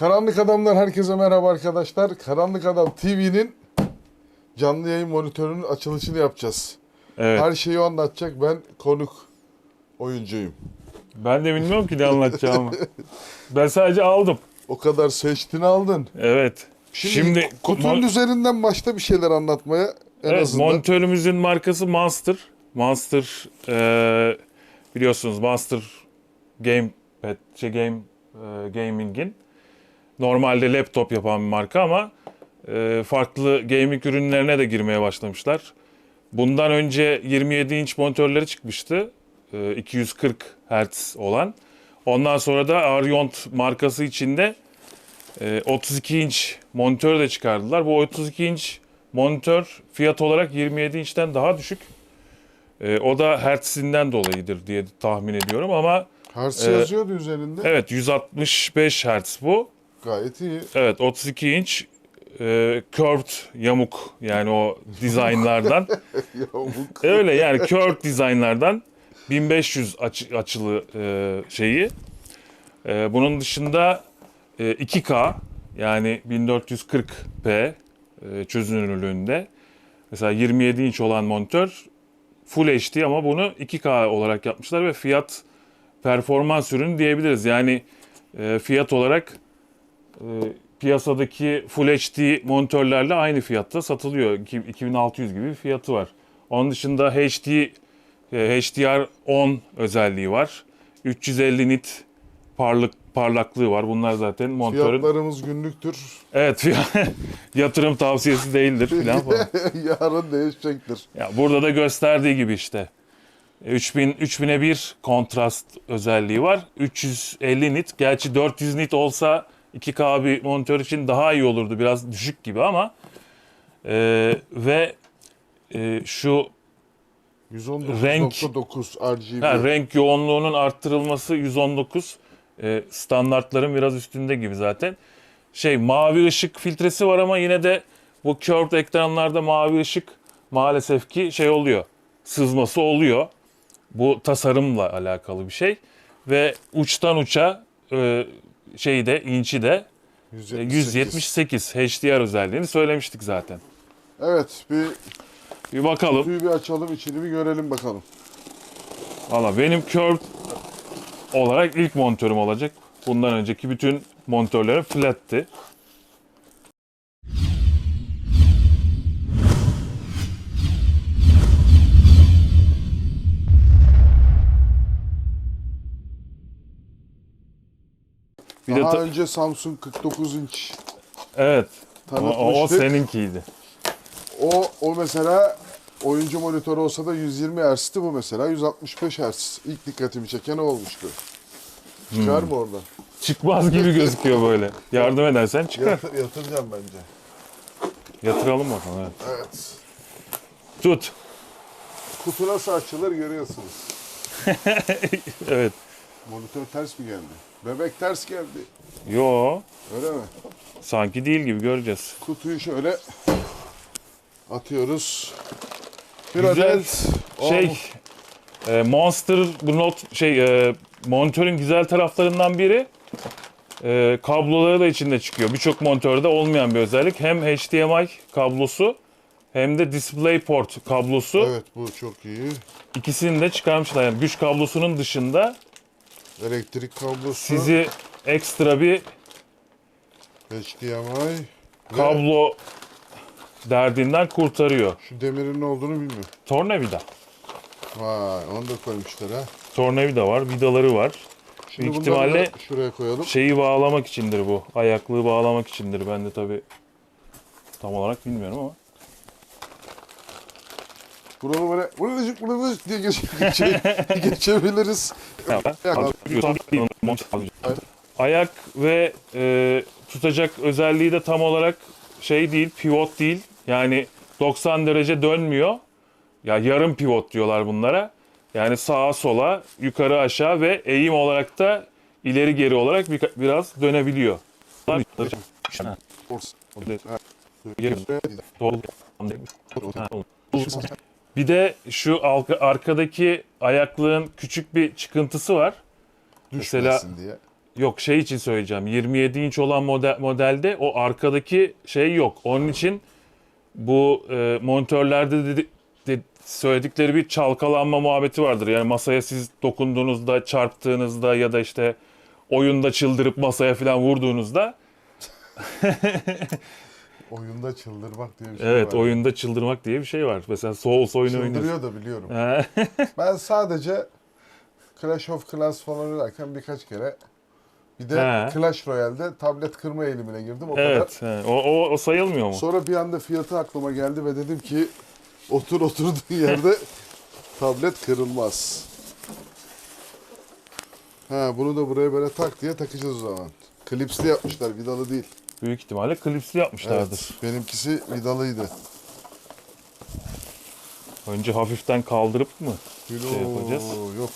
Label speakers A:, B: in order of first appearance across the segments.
A: Karanlık Adam'dan herkese merhaba arkadaşlar. Karanlık Adam TV'nin canlı yayın monitörünün açılışını yapacağız.
B: Evet.
A: Her şeyi o anlatacak. Ben konuk oyuncuyum.
B: Ben de bilmiyorum ki ne anlatacağımı. ben sadece aldım.
A: O kadar seçtin aldın.
B: Evet.
A: Şimdi,
B: Şimdi,
A: kutunun üzerinden başta bir şeyler anlatmaya en
B: evet,
A: azından.
B: monitörümüzün markası Monster. Monster eee, biliyorsunuz Monster Gamepad, şey Game eee, Gaming'in normalde laptop yapan bir marka ama eee, farklı gaming ürünlerine de girmeye başlamışlar. Bundan önce 27 inç monitörleri çıkmıştı. Eee, 240 Hz olan. Ondan sonra da Ariont markası içinde e, 32 inç monitör de çıkardılar. Bu 32 inç monitör fiyat olarak 27 inçten daha düşük. E, o da hertzinden dolayıdır diye tahmin ediyorum ama
A: Hertz
B: Ee,
A: yazıyordu üzerinde.
B: evet 165 hertz bu.
A: Gayet iyi.
B: Evet 32 inç e, curved yamuk yani o dizaynlardan.
A: Yamuk.
B: Öyle yani curved dizaynlardan 1500 açı- açılı e, şeyi. E, bunun dışında e, 2K yani 1440p e, çözünürlüğünde. Mesela 27 inç olan monitör Full HD ama bunu 2K olarak yapmışlar ve fiyat performans ürünü diyebiliriz. Yani e, fiyat olarak piyasadaki Full HD monitörlerle aynı fiyatta satılıyor. İki- 2600 gibi bir fiyatı var. Onun dışında HD e, HDR10 özelliği var. 350 nit parlak parlaklığı var. Bunlar zaten monitörün
A: Fiyatlarımız günlüktür.
B: evet yatırım tavsiyesi değildir filan falan.
A: Yarın değişecektir.
B: Ya burada da gösterdiği gibi işte. 3000 3000'e bir kontrast özelliği var. 350 nit. Gerçi 400 nit olsa 2K bir monitör için daha iyi olurdu. Biraz düşük gibi ama e, ve e, şu
A: %19.9 RGB.
B: ha, renk yoğunluğunun arttırılması 119 e, standartların biraz üstünde gibi zaten. Şey mavi ışık filtresi var ama yine de bu curved ekranlarda mavi ışık maalesef ki şey oluyor. Sızması oluyor. Bu tasarımla alakalı bir şey. Ve uçtan uça e, şeyi de inçi de e, 178 HDR özelliğini söylemiştik zaten.
A: Evet bir
B: Bir bakalım.
A: kutuyu bir açalım içini bir görelim bakalım.
B: Valla benim curved olarak ilk monitörüm olacak. Bundan önceki bütün monitörlerim flat'ti. Bir de
A: Daha
B: ta-
A: önce Samsung 49 inç
B: evet. O, o, o
A: tanıtmıştık.
B: seninkiydi.
A: O, o mesela oyuncu monitörü olsa da 120 Hz'ti bu mesela 165 Hz. İlk dikkatimi çeken o olmuştu. Çıkar mı oradan?
B: Çıkmaz gibi gözüküyor böyle. Yardım edersen çıkar.
A: Yatır, yatıracağım bence.
B: Yatıralım bakalım. Evet.
A: Evet.
B: Tut.
A: Kutu nasıl açılır görüyorsunuz.
B: Evet.
A: Monitör ters mi geldi? Bebek ters geldi.
B: Yo.
A: Öyle mi?
B: Sanki değil gibi göreceğiz.
A: Kutuyu şöyle atıyoruz. Bir
B: Güzel
A: adet
B: Şey, e, Monster bu not şey e, monitörün güzel taraflarından biri e, kabloları da içinde çıkıyor. Birçok monitörde olmayan bir özellik. Hem HDMI kablosu hem de DisplayPort kablosu.
A: Evet bu çok iyi.
B: İkisini de çıkarmışlar. Yani güç kablosunun dışında
A: Elektrik kablosu,
B: sizi ekstra bir
A: HDMI.
B: kablo derdinden kurtarıyor.
A: Şu demirin ne olduğunu bilmiyorum.
B: Tornavida.
A: Vay onu da koymuşlar ha.
B: Tornavida var, vidaları var.
A: Şimdi
B: Büyük
A: bunları
B: ihtimalle
A: da şuraya koyalım.
B: şeyi bağlamak içindir bu. Ayaklığı bağlamak içindir. Ben de tabi tam olarak bilmiyorum ama.
A: Bunu böyle vırlıcık vırlıcık diye geç, geçe, geçebiliriz.
B: Ayak ve e, tutacak özelliği de tam olarak şey değil, pivot değil. Yani 90 derece dönmüyor. Ya yarım pivot diyorlar bunlara. Yani sağa sola, yukarı aşağı ve eğim olarak da ileri geri olarak bir, biraz dönebiliyor. Bir de şu arka- arkadaki ayaklığın küçük bir çıkıntısı var. Mesela-
A: Düşmesin diye.
B: Yok şey için söyleyeceğim. 27 inç olan model, modelde o arkadaki şey yok. Onun için bu e, monitörlerde dedi- de- söyledikleri bir çalkalanma muhabbeti vardır. Yani masaya siz dokunduğunuzda, çarptığınızda ya da işte oyunda çıldırıp masaya falan vurduğunuzda
A: Oyunda çıldırmak diye bir şey
B: evet
A: var.
B: oyunda çıldırmak diye bir şey var. Mesela Souls oyunu oynuyorsun.
A: Çıldırıyor da biliyorum. Ben sadece Clash of Clans falan oynarken birkaç kere bir de
B: He.
A: Clash Royale'de tablet kırma eğilimine girdim o kadar.
B: evet. he. O, o, o sayılmıyor mu?
A: Sonra bir anda fiyatı aklıma geldi ve dedim ki otur oturduğun yerde tablet kırılmaz. Ha bunu da buraya böyle tak diye takacağız o zaman. Klipsli yapmışlar vidalı değil.
B: Büyük ihtimalle klipsli yapmışlardır.
A: Evet, benimkisi vidalıydı.
B: Önce hafiften kaldırıp mı? Şey yapacağız.
A: Yok.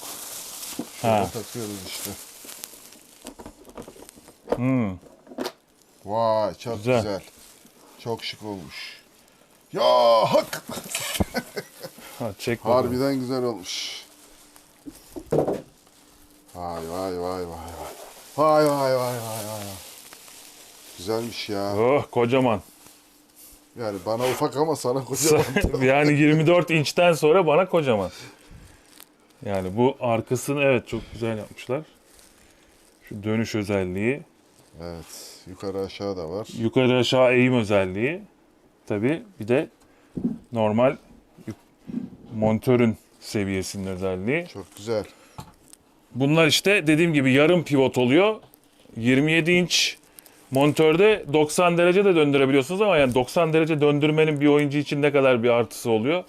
A: Şöyle
B: Ha.
A: takıyoruz işte.
B: Hmm.
A: Vay çok
B: Güzel.
A: güzel. Çok şık olmuş. Ya hak.
B: Ha, çek bakalım.
A: Harbiden güzel olmuş. Vay vay vay vay vay. Vay vay vay vay vay. Güzelmiş ya.
B: Oh kocaman.
A: Yani bana ufak ama sana kocaman.
B: yani 24 inçten sonra bana kocaman. Yani bu arkasını evet çok güzel yapmışlar. Şu dönüş özelliği,
A: evet. Yukarı aşağı da var.
B: yukarı aşağı eğim özelliği. Tabi bir de normal monitörün seviyesinin özelliği.
A: Çok güzel.
B: Bunlar işte dediğim gibi yarım pivot oluyor. 27 inç monitörde 90 derece de döndürebiliyorsunuz ama yani 90 derece döndürmenin bir oyuncu için ne kadar bir artısı oluyor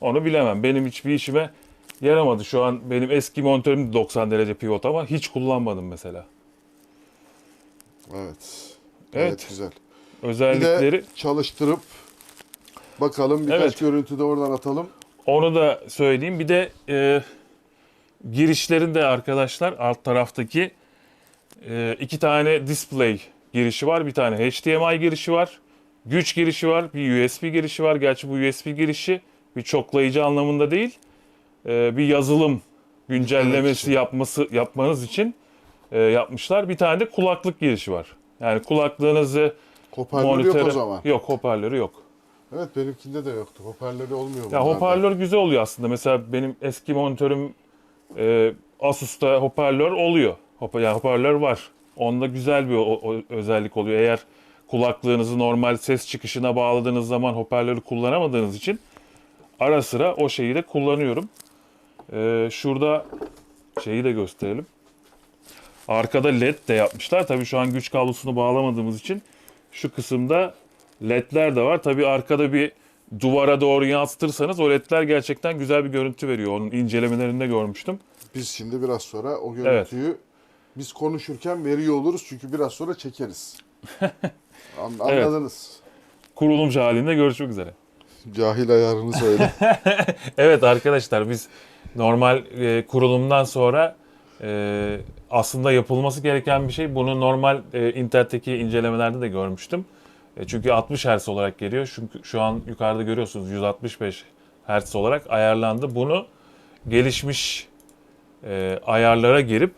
B: onu bilemem. Benim hiçbir işime yaramadı. Şu an benim eski monitörüm de 90 derece pivot ama hiç kullanmadım mesela.
A: Evet.
B: Evet.
A: Evet güzel. Bir
B: Özellikleri
A: de çalıştırıp bakalım birkaç
B: Evet.
A: görüntü de oradan atalım.
B: onu da söyleyeyim. Bir de e, girişlerinde arkadaşlar alt taraftaki e, iki tane display girişi var. Bir tane HDMI girişi var. Güç girişi var. Bir USB girişi var. Gerçi bu USB girişi bir çoklayıcı anlamında değil. E, bir yazılım güncellemesi yapması yapmanız için e, yapmışlar. Bir tane de kulaklık girişi var. Yani kulaklığınızı
A: Hoparlörü yok
B: monitöre...
A: o zaman.
B: Yok hoparlörü yok.
A: Evet benimkinde de yoktu. Hoparlörü olmuyor
B: Ya
A: bunlarda.
B: hoparlör güzel oluyor aslında. Mesela benim eski monitörüm e, Asus'ta hoparlör oluyor. Hopa, yani hoparlör var. Onda güzel bir o- o- özellik oluyor. Eğer kulaklığınızı normal ses çıkışına bağladığınız zaman hoparlörü kullanamadığınız için ara sıra o şeyi de kullanıyorum. E, şurada şeyi de gösterelim. Arkada led de yapmışlar. Tabii şu an güç kablosunu bağlamadığımız için şu kısımda ledler de var. Tabii arkada bir duvara doğru yansıtırsanız o ledler gerçekten güzel bir görüntü veriyor. Onun incelemelerinde görmüştüm.
A: Biz şimdi biraz sonra o görüntüyü biz konuşurken veriyor oluruz çünkü biraz sonra çekeriz. An-
B: Evet.
A: Anladınız.
B: Kurulumcu halinde görüşmek üzere.
A: Cahil ayarını söyle.
B: Evet arkadaşlar biz normal e, kurulumdan sonra e, aslında yapılması gereken bir şey. Bunu normal e, internetteki incelemelerde de görmüştüm. E, çünkü 60 Hz olarak geliyor. Çünkü şu an yukarıda görüyorsunuz 165 Hz olarak ayarlandı. Bunu gelişmiş e, ayarlara girip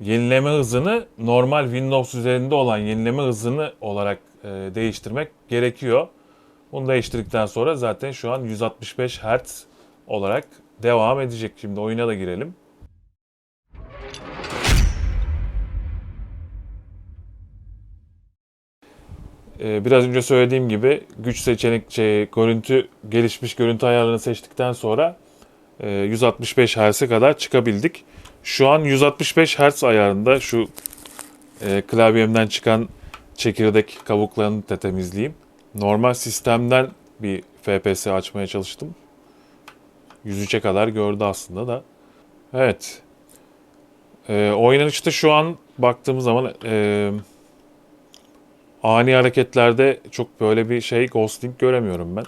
B: yenileme hızını normal Windows üzerinde olan yenileme hızını olarak e, değiştirmek gerekiyor. Bunu değiştirdikten sonra zaten şu an 165 Hz olarak devam edecek. Şimdi oyuna da girelim. Ee, biraz önce söylediğim gibi güç seçenek şey, görüntü gelişmiş görüntü ayarlarını seçtikten sonra e, 165 Hz'e kadar çıkabildik. Şu an 165 Hz ayarında şu e, klavyemden çıkan çekirdek kabuklarını da temizleyeyim. Normal sistemden bir FPS açmaya çalıştım. 103'e kadar gördü aslında da. Evet. Ee, oynanışta şu an baktığımız zaman e, ani hareketlerde çok böyle bir şey ghosting göremiyorum ben.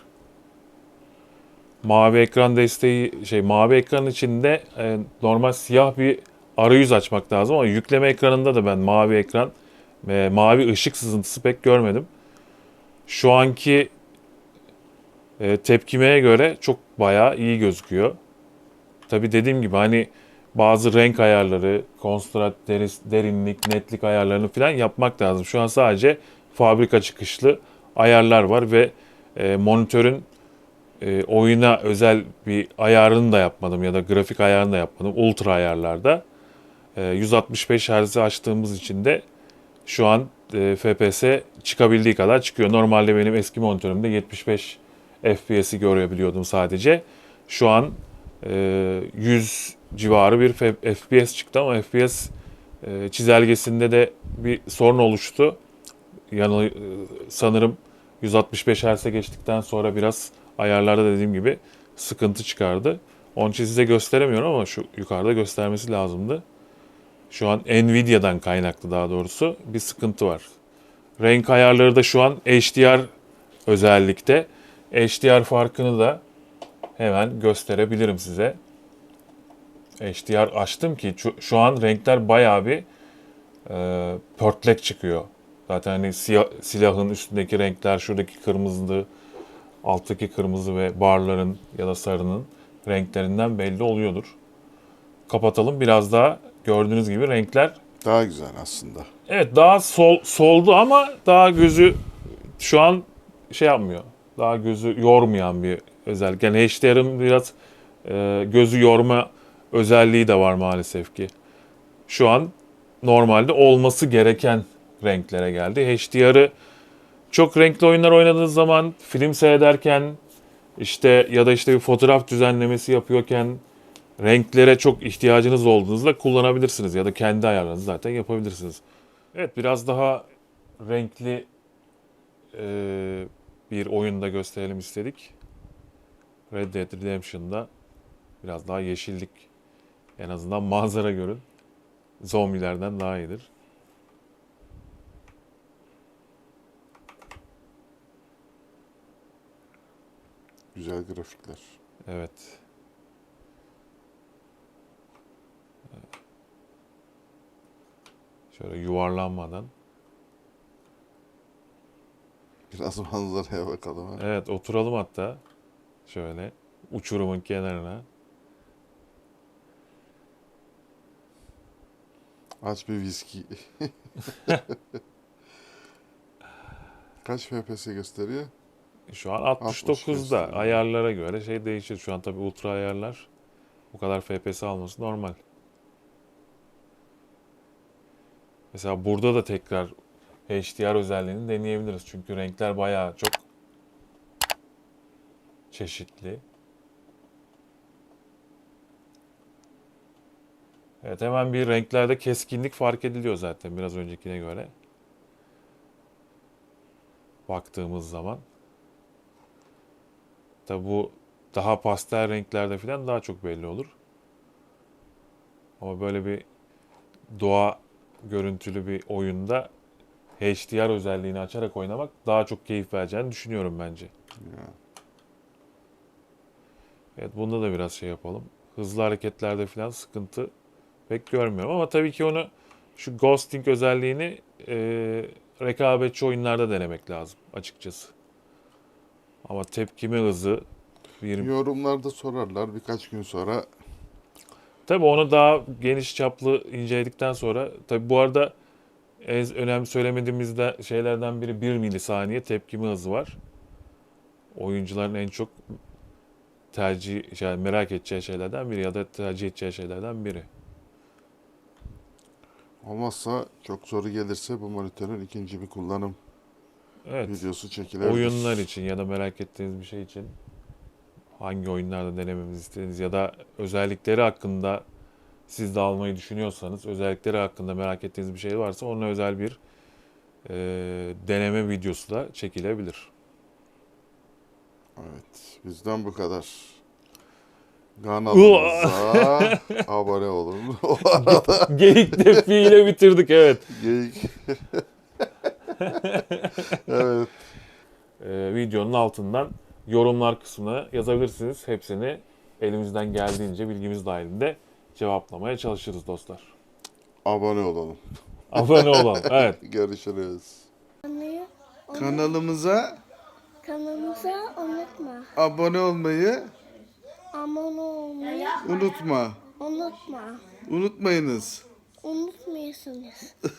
B: Mavi ekran desteği şey mavi ekran içinde e, normal siyah bir arayüz açmak lazım ama yükleme ekranında da ben mavi ekran ve mavi ışık sızıntısı pek görmedim. Şu anki e, tepkimeye göre çok bayağı iyi gözüküyor. Tabi dediğim gibi hani bazı renk ayarları, konstrat, derinlik, netlik ayarlarını falan yapmak lazım. Şu an sadece fabrika çıkışlı ayarlar var ve e, monitörün e, oyuna özel bir ayarını da yapmadım ya da grafik ayarını da yapmadım. Ultra ayarlarda. E, 165 Hz'i açtığımız için de şu an e, FPS çıkabildiği kadar çıkıyor. Normalde benim eski monitörümde 75 FPS'i görebiliyordum sadece. Şu an e, 100 civarı bir FPS çıktı ama FPS e, çizelgesinde de bir sorun oluştu. Yani e, sanırım 165 Hz'e geçtikten sonra biraz ayarlarda dediğim gibi sıkıntı çıkardı. Onun için size gösteremiyorum ama şu yukarıda göstermesi lazımdı. Şu an Nvidia'dan kaynaklı daha doğrusu bir sıkıntı var. Renk ayarları da şu an HDR özellikte. HDR farkını da hemen gösterebilirim size. HDR açtım ki şu, şu an renkler bayağı bir e, pörtlek çıkıyor. Zaten hani siyah- silahın üstündeki renkler, şuradaki kırmızı, alttaki kırmızı ve barların ya da sarının renklerinden belli oluyordur. Kapatalım. Biraz daha gördüğünüz gibi renkler
A: Daha güzel aslında.
B: evet daha sol soldu ama daha gözü şu an şey yapmıyor. Daha gözü yormayan bir özellik. Yani HDR'ın biraz e, gözü yorma özelliği de var maalesef ki. Şu an normalde olması gereken renklere geldi. HDR'ı çok renkli oyunlar oynadığınız zaman film seyrederken işte ya da işte bir fotoğraf düzenlemesi yapıyorken renklere çok ihtiyacınız olduğunuzda kullanabilirsiniz ya da kendi ayarlarınızı zaten yapabilirsiniz. Evet biraz daha renkli e, bir oyunda gösterelim istedik. Red Dead Redemption'da biraz daha yeşillik en azından manzara görün. Zombilerden daha iyidir.
A: Güzel grafikler.
B: Evet. Şöyle yuvarlanmadan.
A: Biraz manzaraya bakalım. Ha.
B: Evet oturalım hatta. Şöyle uçurumun kenarına.
A: Aç bir viski. Kaç FPS gösteriyor?
B: Şu an
A: 60
B: 69'da
A: gösteriyor.
B: ayarlara göre şey değişir. Şu an tabii ultra ayarlar bu kadar FPS alması normal. Mesela burada da tekrar HDR özelliğini deneyebiliriz. Çünkü renkler bayağı çok çeşitli. Evet hemen bir renklerde keskinlik fark ediliyor zaten biraz öncekine göre. Baktığımız zaman. Tabi bu daha pastel renklerde falan daha çok belli olur. Ama böyle bir doğa görüntülü bir oyunda HDR özelliğini açarak oynamak daha çok keyif vereceğini düşünüyorum bence.
A: Ya.
B: Evet bunda da biraz şey yapalım. Hızlı hareketlerde falan sıkıntı pek görmüyorum ama tabii ki onu şu ghosting özelliğini e, rekabetçi oyunlarda denemek lazım açıkçası. Ama tepkime hızı bir
A: Yorumlarda sorarlar birkaç gün sonra.
B: Tabii onu daha geniş çaplı inceledikten sonra tabii bu arada en önemli söylemediğimiz de şeylerden biri 1 milisaniye tepkime hızı var. Oyuncuların en çok tercih yani merak edeceği şeylerden biri ya da tercih edeceği şeylerden biri.
A: Olmazsa çok soru gelirse bu monitörün ikinci bir kullanım
B: Evet.
A: videosu çekilebilir.
B: Oyunlar için ya da merak ettiğiniz bir şey için hangi oyunlarda denememizi istediğiniz ya da özellikleri hakkında siz de almayı düşünüyorsanız özellikleri hakkında merak ettiğiniz bir şey varsa ona özel bir e, deneme videosu da çekilebilir.
A: Evet. Bizden bu kadar. Kanalımıza abone olun.
B: Geyik defiyle bitirdik evet.
A: Geyik. evet.
B: E, videonun altından yorumlar kısmına yazabilirsiniz. Hepsini elimizden geldiğince bilgimiz dahilinde cevaplamaya çalışırız dostlar.
A: Abone olalım.
B: Abone olalım. Evet.
A: Görüşürüz.
C: Kanalı,
A: Kanalımıza
C: kanalımıza unutma.
A: abone olmayı
C: Abone olmayı
A: unutma.
C: unutma.
A: Unutmayınız.
C: Unutmuyorsunuz.